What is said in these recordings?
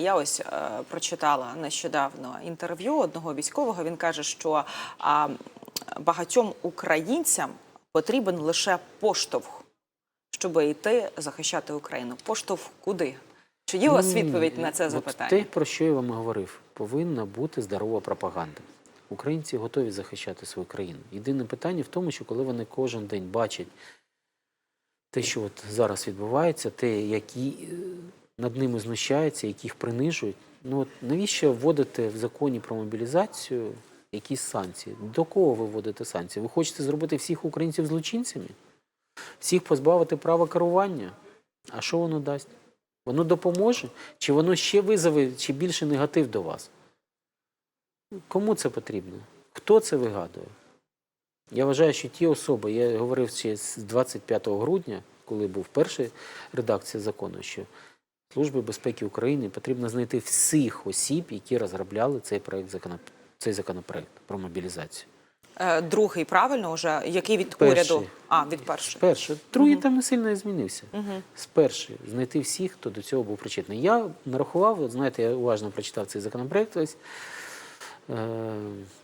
Я ось е, прочитала нещодавно інтерв'ю одного військового. Він каже, що а, багатьом українцям потрібен лише поштовх, щоб йти захищати Україну. Поштовх куди? Чи є у вас відповідь на це от запитання? Те, про що я вам говорив, повинна бути здорова пропаганда. Українці готові захищати свою країну. Єдине питання в тому, що коли вони кожен день бачать те, що от зараз відбувається, те, які е, над ними знущаються, яких принижують. Ну от навіщо вводити в законі про мобілізацію якісь санкції? До кого ви вводите санкції? Ви хочете зробити всіх українців злочинцями? Всіх позбавити права керування? А що воно дасть? Воно допоможе? Чи воно ще визове, чи більше негатив до вас? Кому це потрібно? Хто це вигадує? Я вважаю, що ті особи, я говорив ще з 25 грудня, коли був перша редакція закону, що Службі безпеки України потрібно знайти всіх осіб, які розробляли цей проект цей законопроект про мобілізацію. Е, Другий правильно вже який від Перший. уряду? А від першого. Перше, другий там не сильно змінився. Угу. Спершу знайти всіх, хто до цього був причетний. Я нарахував, от знаєте, я уважно прочитав цей законопроект. Ось, е,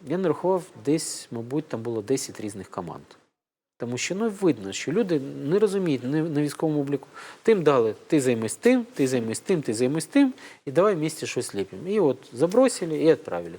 я нарахував десь, мабуть, там було 10 різних команд. Тому що ну, видно, що люди не розуміють не, на військовому обліку. Тим дали, ти займись тим, ти займись тим, ти займись тим, і давай в місті щось ліпимо. І от забросили і відправили.